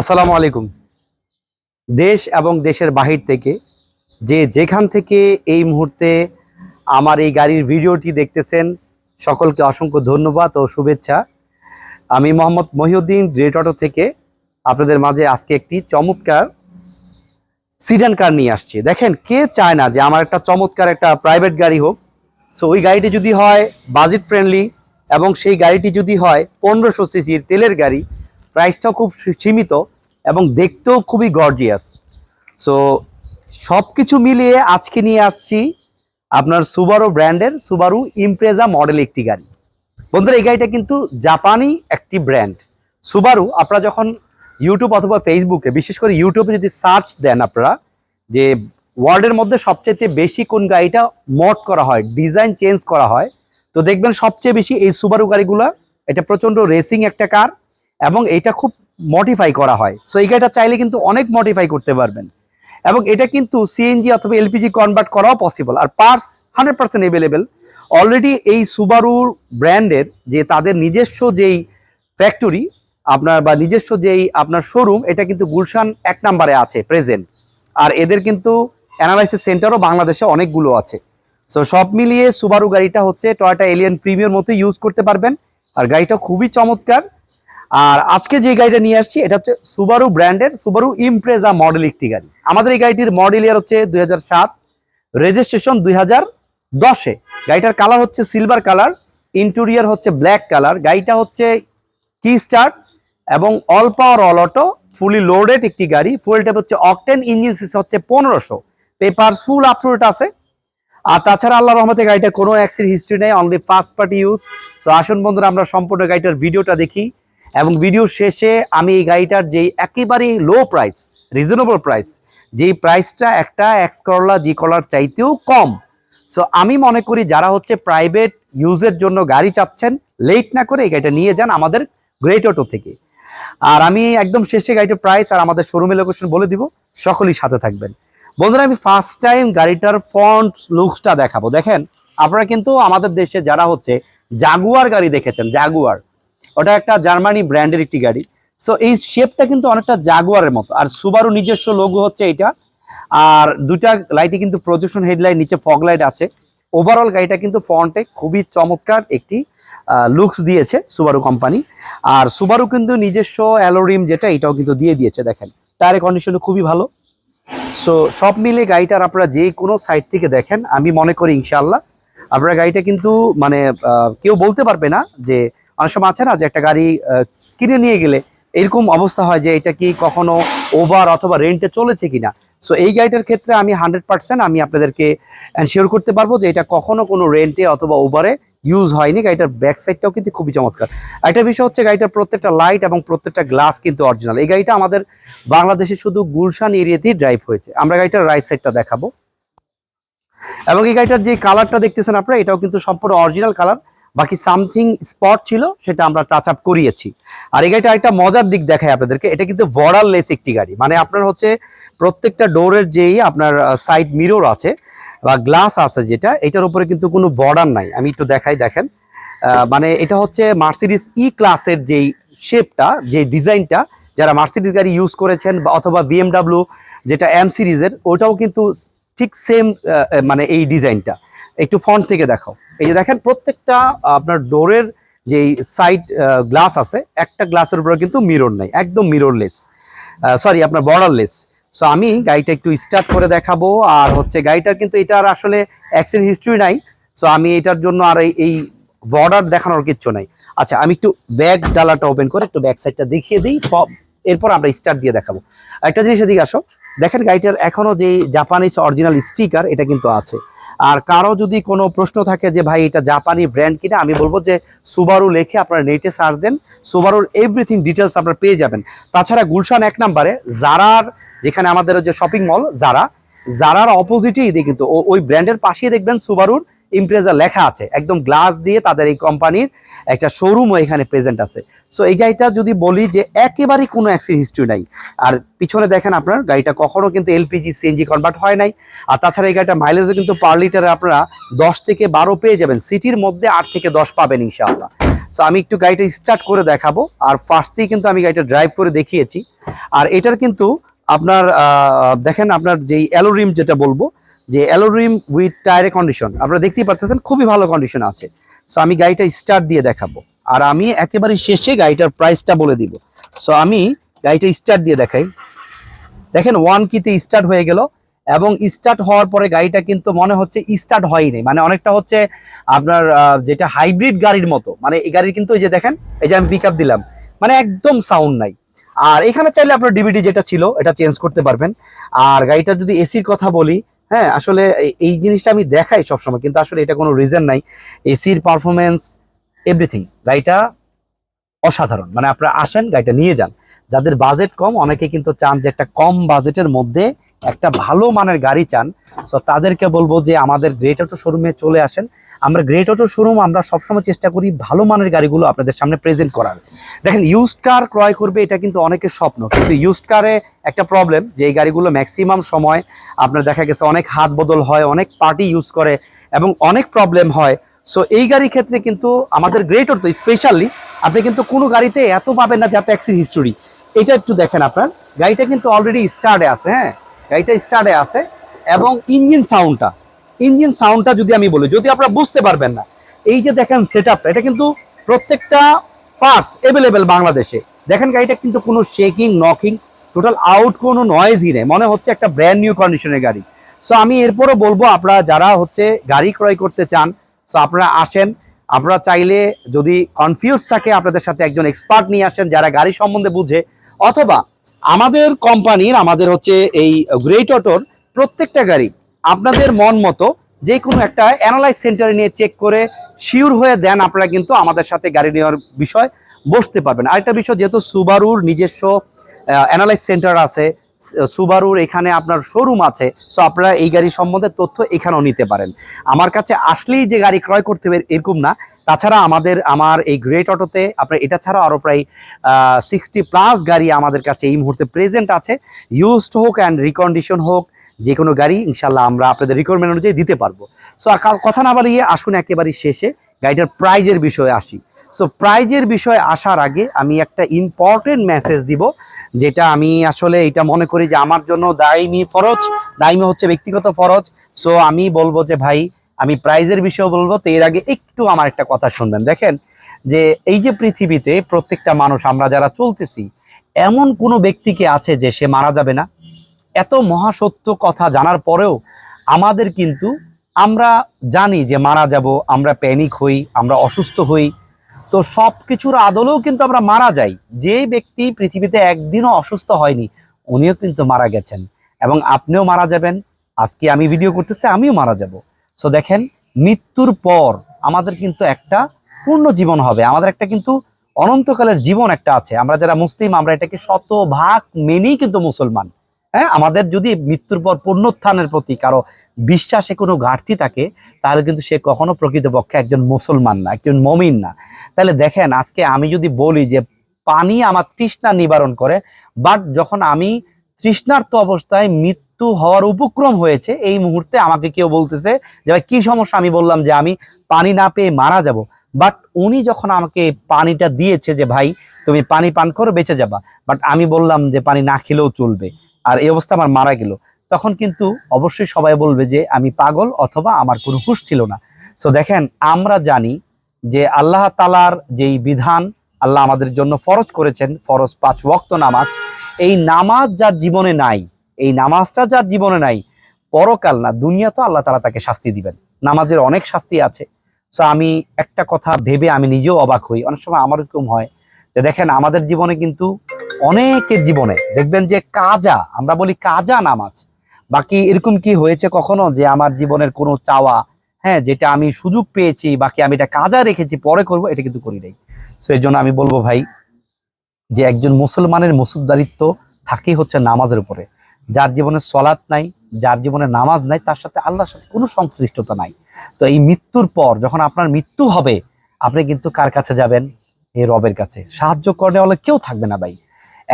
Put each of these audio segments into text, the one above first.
আসসালামু আলাইকুম। দেশ এবং দেশের বাহির থেকে যে যেখান থেকে এই মুহূর্তে আমার এই গাড়ির ভিডিওটি দেখতেছেন, সকলকে অসংখ্য ধন্যবাদ ও শুভেচ্ছা। আমি মোহাম্মদ মহিউদ্দিন গ্রেট অটো থেকে আপনাদের মাঝে আজকে একটি চমৎকার সিডান কার নিয়ে আসছি। দেখেন, কে চায় না যে আমার একটা চমৎকার একটা প্রাইভেট গাড়ি হোক? সো ওই গাড়িটি যদি হয় বাজেট ফ্রেন্ডলি এবং সেই গাড়িটি যদি হয় পনেরোশো সিসির তেলের গাড়ি প্রাইসটাও খুব সীমিত। এবং দেখতেও খুবই গর্জিয়াস সো সব কিছু মিলিয়ে আজকে নিয়ে আসছি আপনার সুবারু ব্র্যান্ডের সুবারু ইমপ্রেজা মডেল একটি গাড়ি। বন্ধুরা, এই গাড়িটা কিন্তু জাপানি একটি ব্র্যান্ড সুবারু আপনারা যখন ইউটিউব অথবা ফেসবুকে বিশেষ করে ইউটিউবে যদি সার্চ দেন আপনারা, যে ওয়ার্ল্ডের মধ্যে সবচেয়ে বেশি কোন গাড়িটা মড করা হয় ডিজাইন চেঞ্জ করা হয়, তো দেখবেন সবচেয়ে বেশি এই সুবারু গাড়িগুলো, এটা প্রচণ্ড রেসিং একটা কার এবং এটা খুব মডিফাই করা হয়। সো এই গাড়িটা চাইলে কিন্তু অনেক মডিফাই করতে পারবেন। এবং এটা কিন্তু সিএনজি অথবা এলপিজি কনভার্ট করাও পসিবল আর parts hundred percent available already এই সুবারুর ব্র্যান্ডের যে তাদের নিজস্ব যেই ফ্যাক্টরি আপনার বা নিজস্ব যেই আপনার শোরুম এটা কিন্তু গুলশান এক নম্বরে আছে প্রেজেন্ট আর এদের কিন্তু অ্যানালাইসিস সেন্টারও বাংলাদেশে অনেকগুলো আছে। সো সব মিলিয়ে সুবারু গাড়িটা হচ্ছে টয়টা এলিয়ান প্রিমিয়ার মতো ইউজ করতে পারবেন। আর গাড়িটা খুবই চমৎকার। আর আজকে যে গাড়িটা নিয়ে আসছি, এটা হচ্ছে সুবারু ব্র্যান্ডের সুবারু ইমপ্রেজা মডেল একটি গাড়ি। আমাদের এই গাড়িটির মডেল ইয়ার হচ্ছে দুই হাজার সাত রেজিস্ট্রেশন দুই হাজার দশে। গাড়িটার কালার হচ্ছে সিলভার কালার ইন্টেরিয়ার হচ্ছে ব্ল্যাক কালার গাড়িটা হচ্ছে কি স্টার্ট এবং all power all auto fully loaded একটি গাড়ি। ফুয়েল ট্যাপ হচ্ছে অকটেন ইঞ্জিন সিসি হচ্ছে পনেরোশো। পেপার ফুল আপলোড আছে। আর তাছাড়া আল্লাহ রহমতে গাড়িটা কোনো অ্যাক্সিড হিস্ট্রি নেই only first party use so আসুন বন্ধুরা, আমরা সম্পূর্ণ গাড়িটার ভিডিওটা দেখি। এবং ভিডিও শেষে আমি এই গাড়িটার যেই একেবারেই লো প্রাইস রিজনেবল প্রাইস যেই প্রাইসটা একটা এক্স করলা জি কলার চাইতেও কম। সো আমি মনে করি যারা হচ্ছে প্রাইভেট ইউজের জন্য গাড়ি চাচ্ছেন লেট না করে এই গাড়িটা নিয়ে যান আমাদের গ্রেট অটো থেকে। আর আমি একদম শেষে গাড়িটার প্রাইস আর আমাদের শোরুমের লোকেশন বলে দিব, সকলেই সাথে থাকবেন। বন্ধুরা, আমি ফার্স্ট টাইম গাড়িটার ফ্রন্ট লুকসটা দেখাবো। দেখেন, আপনারা কিন্তু আমাদের দেশে যারা হচ্ছে জাগুয়ার গাড়ি দেখেছেন জাগুয়ার ওটা একটা জার্মানি ব্র্যান্ডের একটি গাড়ি। সো এই শেপটা কিন্তু অনেকটা জাগুয়ারের মতো। আর সুবারু নিজস্ব লোগো হচ্ছে এটা। আর দুটা লাইটে কিন্তু প্রজেকশন হেডলাইট নিচে ফগ লাইট আছে। ওভারঅল গাড়িটা কিন্তু ফ্রন্টে খুবই চমৎকার একটি লুকস দিয়েছে সুবারু কোম্পানি আর সুবারু কিন্তু নিজস্ব অ্যালোরিম যেটা, এটাও কিন্তু দিয়ে দিয়েছে, দেখেন। টায়ারের কন্ডিশন খুবই ভালো। সো সব মিলে গাড়িটার আপনারা যে কোনো সাইড থেকে দেখেন, আমি মনে করি ইনশাল্লাহ আপনারা গাড়িটা কিন্তু মানে কেউ বলতে পারবে না যে অনেক সময় আছে না যে একটা গাড়ি কিনে নিয়ে গেলে এরকম অবস্থা হয় যে এটা কি কখনো ওভার অথবা রেন্টে চলেছে কিনা? সো এই গাড়িটার ক্ষেত্রে আমি হান্ড্রেড পার্সেন্ট আমি আপনাদেরকে এনশিওর করতে পারব যে এটা কখনো কোনো রেন্টে অথবা ওভারে ইউজ হয়নি। গাড়িটার ব্যাক সাইডটাও কিন্তু খুবই চমৎকার। একটা বিষয় হচ্ছে গাড়িটার প্রত্যেকটা লাইট এবং প্রত্যেকটা গ্লাস কিন্তু অরিজিনাল এই গাড়িটা আমাদের বাংলাদেশে শুধু গুলশান এরিয়াতেই ড্রাইভ হয়েছে। আমরা গাড়িটার রাইট সাইডটা দেখাবো। এবং এই গাড়িটার যে কালারটা দেখতেছেন আপনারা, এটাও কিন্তু সম্পূর্ণ অরিজিনাল কালার বাকি সামথিং স্পট ছিল, সেটা আমরা টাচ আপ করিয়েছি। আর এই গাড়িটা একটা মজার দিক দেখায় আপনাদেরকে, এটা কিন্তু বর্ডারলেস একটি গাড়ি। মানে আপনার হচ্ছে প্রত্যেকটা ডোরের যেই আপনার সাইড মিরর আছে বা গ্লাস আছে যেটা, এটার উপরে কিন্তু কোনো বর্ডার নাই। আমি একটু দেখাই, দেখেন। মানে এটা হচ্ছে মার্সিডিস ই ক্লাসের যেই শেপটা যে ডিজাইনটা যারা মার্সিডিস গাড়ি ইউজ করেছেন বা অথবা বিএমডাব্লিউ যেটা এম সিরিজের ওটাও কিন্তু ঠিক সেম মানে এই ডিজাইনটা একটু ফ্রন্ট থেকে দেখাও। এই যে দেখেন, প্রত্যেকটা আপনার ডোরের যেই সাইড গ্লাস আছে, একটা গ্লাসের উপরে কিন্তু মিরর নাই, একদম মিররলেস সরি আপনার বর্ডারলেস সো আমি গাড়িটা একটু স্টার্ট করে দেখাবো, আর হচ্ছে গাড়িটার কিন্তু এটার আসলে অ্যাক্সিডেন্ট হিস্ট্রি নাই। সো আমি এটার জন্য আর এই- বর্ডার দেখানোর কিচ্ছু নাই। আচ্ছা আমি একটু ব্যাক ডালাটা ওপেন করে একটু ব্যাক সাইডটা দেখিয়ে দিই এরপর আমরা স্টার্ট দিয়ে দেখাবো। একটা জিনিস এদিকে আসো। দেখেন গাড়িটার এখনও যে জাপানিজ অরিজিনাল স্টিকার এটা কিন্তু আছে। আর কারও যদি কোনো প্রশ্ন থাকে যে ভাই এটা জাপানি ব্র্যান্ড কিনা, আমি বলব যে সুবারু লেখে আপনারা নেটে সার্চ দেন। সুবারুর এভরিথিং ডিটেলস আপনারা পেয়ে যাবেন। তাছাড়া গুলশান এক নাম্বারে জারার যেখানে আমাদের যে শপিং মল জারা জারার অপোজিটেই কিন্তু ওই ব্র্যান্ডের পাশেই দেখবেন সুবারুর ইমপ্রেজা লেখা আছে। একদম গ্লাস দিয়ে তাদের এই কোম্পানির একটা শোরুমও এখানে প্রেজেন্ট আছে। সো এই গাড়িটা যদি বলি যে একেবারেই কোনো অ্যাক্সিডেন্ট হিস্ট্রি নাই। আর পিছনে দেখেন আপনার, গাড়িটা কখনো কিন্তু এলপিজি সিএনজি কনভার্ট হয় নাই। আর তাছাড়া এই গাড়িটা মাইলেজও কিন্তু পার লিটারে আপনারা দশ থেকে বারো পেয়ে যাবেন। সিটির মধ্যে আট থেকে দশ পাবেন ইনশাআল্লাহ। সো আমি একটু গাড়িটা স্টার্ট করে দেখাবো। আর ফার্স্টেই কিন্তু আমি গাড়িটা ড্রাইভ করে দেখিয়েছি। আর এটার কিন্তু আপনার দেখেন আপনার যেই অ্যালোরিম যেটা বলব যে অ্যালোরিম উইথ টায়ারে কন্ডিশন আপনারা দেখতেই পাচ্ছেন খুবই ভালো কন্ডিশন আছে। সো আমি গাড়িটা স্টার্ট দিয়ে দেখাবো। আর আমি একেবারে শেষে গাড়িটার প্রাইসটা বলে দিব। সো আমি গাড়িটা স্টার্ট দিয়ে দেখাই। দেখেন ওয়ান কিতে স্টার্ট হয়ে গেল এবং স্টার্ট হওয়ার পরে গাড়িটা কিন্তু মনে হচ্ছে স্টার্ট হয়নি। মানে অনেকটা হচ্ছে আপনার যেটা হাইব্রিড গাড়ির মতো। মানে এই গাড়ির কিন্তু এই যে দেখেন, এই যে আমি পিক দিলাম। মানে একদম সাউন্ড নাই। আর এখানে চাইলে আপনার ডিভিডি যেটা ছিল, এটা চেঞ্জ করতে পারবেন। আর গাড়িটার যদি এসির কথা বলি হ্যাঁ আসলে এই- জিনিসটা আমি দেখাই সবসময়, কিন্তু আসলে এটা কোনো রিজন নাই। এসির পারফরমেন্স এভরিথিং গাড়িটা অসাধারণ। মানে আপনারা আসেন, গাড়িটা নিয়ে যান। যাদের বাজেট কম, অনেকে কিন্তু চান যে একটা কম বাজেটের মধ্যে একটা ভালো মানের গাড়ি চান। সো তাদেরকে বলব যে আমাদের গ্রেটার তো শোরুমে চলে আসেন। আমরা গ্রেট অটো শোরুম আমরা সবসময় চেষ্টা করি ভালো মানের গাড়িগুলো আপনাদের সামনে প্রেজেন্ট করার। দেখেন ইউজড কার ক্রয় করবে, এটা কিন্তু অনেকের স্বপ্ন। কিন্তু ইউজড কারে একটা প্রবলেম যে এই গাড়িগুলো ম্যাক্সিমাম সময় আপনার দেখা গেছে অনেক হাত বদল হয়, অনেক পার্টি ইউজ করে এবং অনেক প্রবলেম হয়। সো এই গাড়ির ক্ষেত্রে কিন্তু আমাদের গ্রেট অটো স্পেশালি আপনি কিন্তু কোনো গাড়িতে এত পাবেন না যাতে অ্যাক্সিড হিস্টোরি এটা একটু দেখেন আপনার। গাড়িটা কিন্তু অলরেডি স্টার্টে আছে হ্যাঁ? গাড়িটা স্টার্টে আছে এবং ইঞ্জিন সাউন্ডটা ইঞ্জিন সাউন্ডটা যদি আমি বলি, যদি আপনারা বুঝতে পারবেন না, এই যে দেখেন সেট এটা কিন্তু প্রত্যেকটা পার্টস অ্যাভেলেবেল বাংলাদেশে। দেখেন গাড়িটা কিন্তু কোনো শেকিং নকিং টোটাল আউট কোনো নয়েজই নেই। মনে হচ্ছে একটা ব্র্যান্ড নিউ কন্ডিশনের গাড়ি। সো আমি এরপরও বলব, আপনারা যারা হচ্ছে গাড়ি ক্রয় করতে চান সো আপনারা আসেন। আপনারা চাইলে যদি কনফিউজ থাকে, আপনাদের সাথে একজন এক্সপার্ট নিয়ে আসেন যারা গাড়ি সম্বন্ধে বুঝে। অথবা আমাদের কোম্পানির আমাদের হচ্ছে এই গ্রেট অটোর প্রত্যেকটা গাড়ি আপনাদের মন মতো যে কোনো একটা অ্যানালাইজ সেন্টারে নিয়ে চেক করে শিওর হয়ে দেন আপনারা কিন্তু আমাদের সাথে গাড়ি নেওয়ার বিষয় বসতে পারবেন। আরেকটা বিষয়, যেহেতু সুবারুর নিজস্ব অ্যানালাইজ সেন্টার আছে সুবারুর এখানে আপনার শোরুম আছে সো আপনারা এই গাড়ি সম্বন্ধে তথ্য এখানেও নিতে পারেন। আমার কাছে আসলেই যে গাড়ি ক্রয় করতে হবে এরকম না, তাছাড়া আমাদের, আমার এই গ্রেট অটোতে আপনার এটা ছাড়া আরও প্রায় সিক্সটি প্লাস গাড়ি আমাদের কাছে এই মুহূর্তে প্রেজেন্ট আছে। ইউজড হোক অ্যান্ড রিকন্ডিশন হোক যে কোনো গাড়ি ইনশাল্লাহ আমরা আপনাদের রিকোয়ারমেন্ট অনুযায়ী দিতে পারব। সো কথা না বাড়িয়ে আসুন একেবারে শেষে, গাড়িটার প্রাইজের বিষয়ে আসি। সো প্রাইজের বিষয়ে আসার আগে আমি একটা ইম্পর্টেন্ট মেসেজ দিব, যেটা আমি আসলে এটা মনে করি যে আমার জন্য দায়মি ফরজ দায়মি হচ্ছে ব্যক্তিগত ফরজ। সো আমি বলব যে ভাই, আমি প্রাইজের বিষয়ে বলব, তো এর আগে একটু আমার একটা কথা শুনবেন। দেখেন যে এই যে পৃথিবীতে প্রত্যেকটা মানুষ, আমরা যারা চলতেছি, এমন কোনো ব্যক্তিকে আছে যে সে মারা যাবে না? এত মহাসত্য কথা জানার পরেও আমাদের কিন্তু আমরা জানি যে মারা যাব, আমরা প্যানিক হই, আমরা অসুস্থ হই। তো সব কিছুর আদলেও কিন্তু আমরা মারা যাই। যে ব্যক্তি পৃথিবীতে একদিনও অসুস্থ হয়নি, উনিও কিন্তু মারা গেছেন। এবং আপনিও মারা যাবেন। আজকে আমি ভিডিও করতেছি, আমিও মারা যাব। সো দেখেন, মৃত্যুর পর আমাদের কিন্তু একটা পূর্ণ জীবন হবে। আমাদের একটা কিন্তু অনন্তকালের জীবন একটা আছে। আমরা যারা মুসলিম, আমরা এটাকে শতভাগ মেনেই কিন্তু মুসলমান। হ্যাঁ আমাদের যদি মৃত্যুর পর পুনরুত্থানের প্রতি কারও বিশ্বাসে কোনো ঘাটতি থাকে, তাহলে কিন্তু সে কখনো প্রকৃতপক্ষে একজন মুসলমান না, একজন মমিন না। তাহলে দেখেন, আজকে আমি যদি বলি যে পানি আমার তৃষ্ণা নিবারণ করে বাট যখন আমি তৃষ্ণার্ত অবস্থায় মৃত্যু হওয়ার উপক্রম হয়েছে, এই মুহূর্তে আমাকে কেউ বলতেছে যে, ভাই, কি সমস্যা? আমি বললাম যে, আমি পানি না পেয়ে মারা যাব। বাট উনি যখন আমাকে পানিটা দিয়েছে যে, ভাই, তুমি পানি পান করো, বেঁচে যাবা। বাট আমি বললাম যে, পানি না খেলেও চলবে। আর এই অবস্থা আমার মারা গেল। তখন কিন্তু অবশ্যই সবাই বলবে যে আমি পাগল অথবা আমার কোনো হুঁশ ছিল না। সো দেখেন, আমরা জানি যে আল্লাহ তালার যেই বিধান, আল্লাহ আমাদের জন্য ফরজ করেছেন, ফরজ পাঁচ ওয়াক্ত নামাজ। এই নামাজ যার জীবনে নাই, এই নামাজটা যার জীবনে নাই, পরকাল না, দুনিয়া তো আল্লাহ তালা তাকে শাস্তি দিবেন। নামাজের অনেক শাস্তি আছে। সো আমি একটা কথা ভেবে আমি নিজেও অবাক হই। অনেক সময় আমার এরকম হয় যে দেখেন, আমাদের জীবনে কিন্তু অনেকের জীবনে দেখবেন যে কাজা, আমরা বলি কাজা নামাজ। বাকি এরকম কি হয়েছে কখনো যে আমার জীবনের কোনো চাওয়া হ্যাঁ যেটা আমি সুযোগ পেয়েছি, বাকি আমি এটা কাজা রেখেছি, পরে করব, এটা কিন্তু করি নাই। সো এই জন্য আমি বলব ভাই, যে একজন মুসলমানের মুসুদ্দারিত্ব থাকেই হচ্ছে নামাজের উপরে। যার জীবনে সলাৎ নাই, যার জীবনে নামাজ নাই, তার সাথে আল্লাহর সাথে কোনো সংশ্লিষ্টতা নাই। তো এই মৃত্যুর পর যখন আপনার মৃত্যু হবে, আপনি কিন্তু কার কাছে যাবেন? এই রবের কাছে। সাহায্য করলে কেউ থাকবে না ভাই।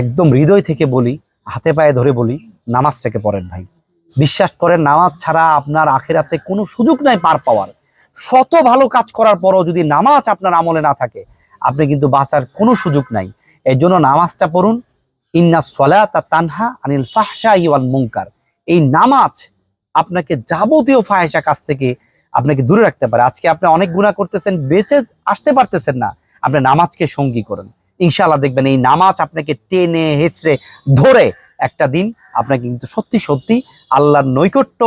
একদম হৃদয় থেকে বলি, হাতে পায়ে ধরে বলি, নামাজটাকে পড়েন ভাই। বিশ্বাস করেন, নামাজ ছাড়া আপনার আখেরাতে কোনো সুযোগ নাই পার পাওয়ার। শত ভালো কাজ করার পরও যদি নামাজ আপনার আমলে না থাকে, আপনি কিন্তু বাঁচার কোনো সুযোগ নাই। এর জন্য নামাজটা পড়ুন। ইন্না সলাতা তানহা আনিল ফাহসা ইওয়াল মুনকার। এই নামাজ আপনাকে যাবতীয় ফাহেসা কাছ থেকে আপনাকে দূরে রাখতে পারে। আজকে আপনি অনেক গুণা করতেছেন, বেঁচে আসতে পারতেছেন না। আপনি নামাজকে সঙ্গী করেন। ইনশাআল্লাহ দেখবেন এই নামাজ আপনাকে টেনে হেসড়ে ধরে একটা দিন আপনাকে কিন্তু সত্যি সত্যি আল্লাহর নৈকট্য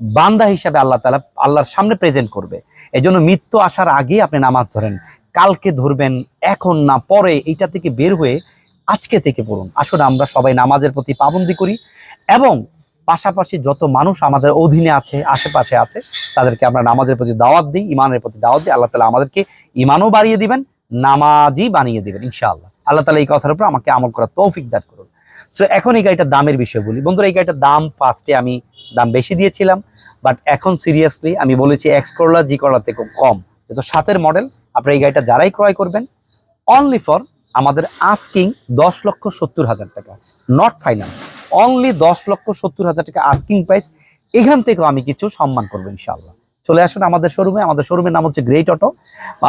বান্দা হিসাবে আল্লাহ তালা আল্লাহর সামনে প্রেজেন্ট করবে। এই জন্য মৃত্যু আসার আগে আপনি নামাজ ধরেন। কালকে ধরবেন, এখন না, পরে এইটা থেকে বের হয়ে আজকে থেকে পড়ুন। আসুন আমরা সবাই নামাজের প্রতি পাবন্দি করি এবং পাশাপাশি যত মানুষ আমাদের অধীনে আছে, আশেপাশে আছে, তাদেরকে আমরা নামাজের প্রতি দাওয়াত দিই ইমানের প্রতি দাওয়াত দিই, আল্লাহ তালা আমাদেরকে ইমানও বাড়িয়ে দিবেন নামাজই বানিয়ে দিবেন, ইনশাআল্লাহ। আল্লাহ তালা এই কথার উপর আমাকে আমল করার তৌফিক দান করুন। সো এখন এই গাড়িটার দামের বিষয় বলি। বন্ধুরা, এই গাড়িটার দাম ফার্স্টে আমি দাম বেশি দিয়েছিলাম বাট এখন সিরিয়াসলি আমি বলেছি এক্স করলা জি করলা থেকে কম। যেহেতু সাতের মডেল আপনার এই গাড়িটা যারাই ক্রয় করবেন অনলি ফর আমাদের আস্কিং দশ লক্ষ সত্তর হাজার টাকা নট ফাইনাল অনলি দশ লক্ষ সত্তর হাজার টাকা আস্কিং প্রাইস এখান থেকেও আমি কিছু সম্মান করব ইনশাল্লাহ চলে আসুন আমাদের শোরুমে আমাদের শোরুমের নাম হচ্ছে গ্রেট অটো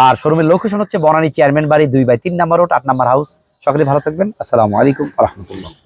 আর শোরুমের লোকেশন হচ্ছে বনানী চেয়ারম্যান বাড়ি দুই বাই তিন নাম্বার রোড আট নাম্বার হাউস সকলে ভালো থাকবেন। আসসালামু আলাইকুম রহমতুল্লাহ।